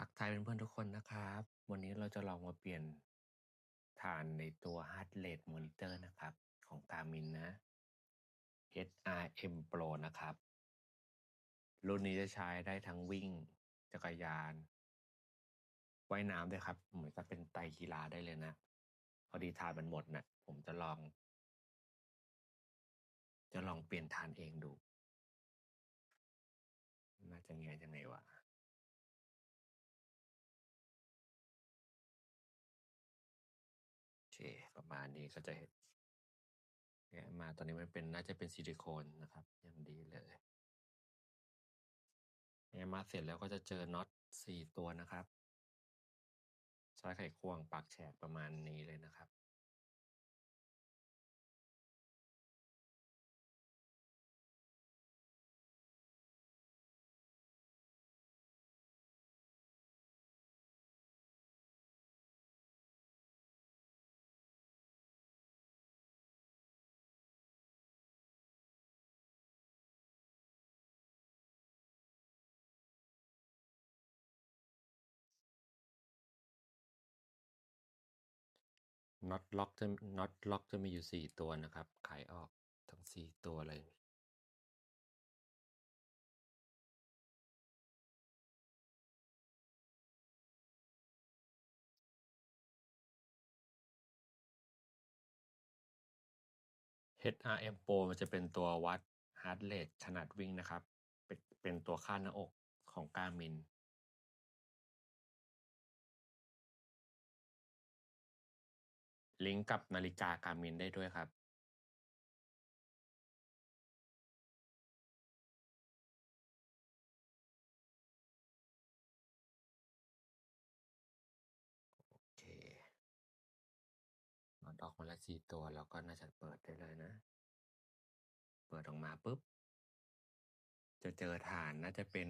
ทักทายเพื่อนๆทุกคนนะครับ วันนี้เราจะลองมาเปลี่ยนฐานในตัว Heart Rate Monitor นะครับ ของ Garmin นะ HRM Pro นะครับ รุ่นนี้จะใช้ได้ทั้งวิ่ง จักรยานว่ายน้ำด้วยครับ เหมือนกับเป็นไตกีฬาได้เลยนะ พอดีฐานมันหมดนะผมจะลอง จะลองเปลี่ยนฐานเองดู น่าจะไงยังไงวะ เคประมาณนี้ก็จะเห็นแงะมาตอนนี้มันเป็นน่าจะเป็นซิลิโคนนะครับอย่างดีเลยแงะมาเสร็จแล้วก็จะเจอน็อตสี่ตัวนะครับ ใช้ไขควงปักแฉกประมาณนี้เลยนะครับ น็อตล็อกจะน็อตล็อกจะมีอยู่สี่ตัวนะครับ ขายออกทั้งสี่ตัวเลย HRM Pro มันจะเป็นตัววัด heart rate ขนาดวิ่งนะครับ เป็นเป็นตัวค่าหน้าอกของ Garmin ลิงก์กับนาฬิกา Garmin ได้ด้วยครับโอเคน็อตออกมาแล้วสี่ตัวเราก็น่าจะเปิดได้เลยนะ เปิดออกมาปุ๊บ จะเจอฐานน่าจะเป็น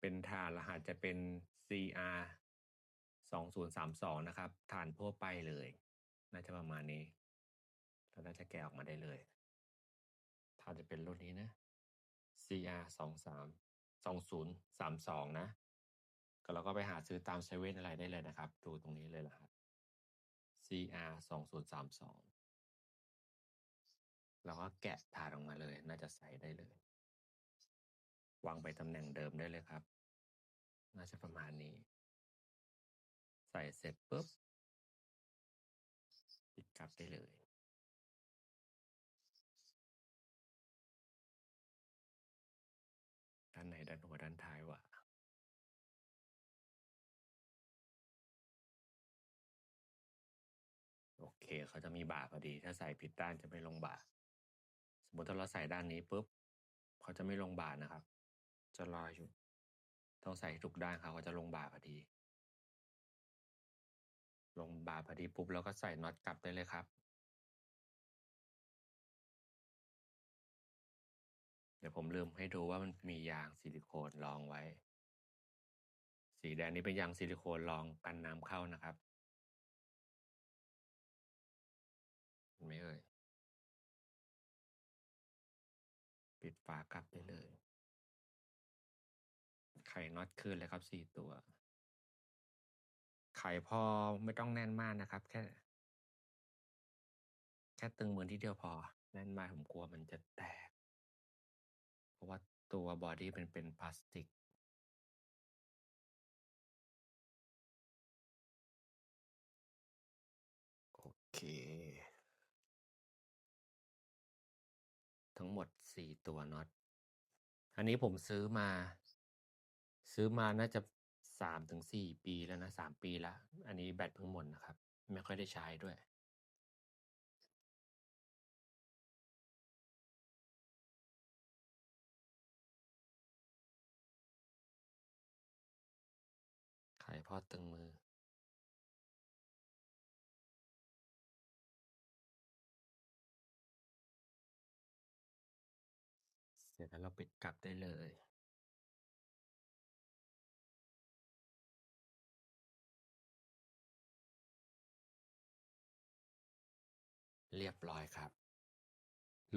เป็นฐานรหัสจะเป็น CR สองศูนย์สามสองนะครับ ฐานทั่วไปเลย น่าจะประมาณนี้เราน่าจะแกะออกมาได้เลยถ้าจะเป็นรุ่นนี้นะ CR สองสามสองศูนย์สามสองนะ ก็เราก็ไปหาซื้อตามเซเว่นอะไรได้เลยนะครับ ดูตรงนี้เลยรหัส CR สองศูนย์สามสองเราก็แกะฐานออกมาเลย น่าจะใส่ได้เลย วางไปตำแหน่งเดิมได้เลยครับ น่าจะประมาณนี้ ส่เสร็จปุ๊บปิดกลับได้เลย ด้านไหนด้านหัวด้านท้ายวะโอเคเขาจะมีบาพอดี ถ้าใส่ผิดด้านจะไม่ลงบาสมมติถ้าเราใส่ด้านนี้ปุ๊บเขาจะไม่ลงบานะครับ จะลอยอยู่ ต้องใส่ทุกด้านเขาจะลงบาพอดี ลงบ่าพอดีปุ๊บ แล้วก็ใส่น็อตกลับได้เลยครับ เดี๋ยวผมลืมให้ดูว่ามันมียางซิลิโคนรองไว้ สีแดงนี้เป็นยางซิลิโคนรองกันน้ำเข้านะครับเห็นไหมเอ่ยปิดฝากลับได้เลย ไข่น็อตคืนเลยครับสี่ตัว ไขพอไม่ต้องแน่นมากนะครับ แค่ แค่ตึงมือที่เดียวพอ แน่นมากผมกลัวมันจะแตก เพราะว่าตัวบอดี้เป็นเป็นพลาสติกโอเค ทั้งหมดสี่ตัวน็อตอันนี้ผมซื้อมา ซื้อมาน่าจะ สามถึงสี่ปีแล้วนะสามปีแล้วอันนี้แบตเพิ่งหมดนะครับ ไม่ค่อยได้ใช้ด้วยไขพอตึงมือ เสร็จแล้วเราปิดกลับได้เลย เรียบร้อยครับ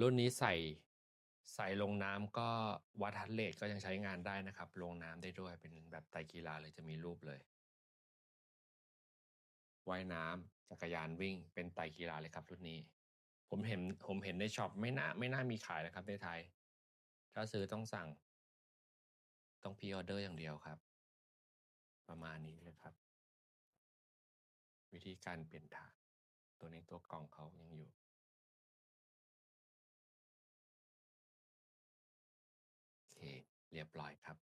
รุ่นนี้ใส่ใส่ลงน้ำก็วัดฮัตเรทก็ยังใช้งานได้นะครับ ลงน้ำได้ด้วยเป็นแบบไตกีฬาเลยจะมีรูปเลยว่ายน้ำจักรยานวิ่งเป็นไตกีฬาเลยครับ รุ่นนี้ ผมเห็นผมเห็นในช็อปไม่น่าไม่น่ามีขายนะครับในไทย ถ้าซื้อต้องสั่ง ต้องพีออเดอร์อย่างเดียวครับ ประมาณนี้เลยครับ วิธีการเปลี่ยนถ่าน ตัวนี้ตัวกล่องเขายังอยู่โอเค เรียบร้อยครับ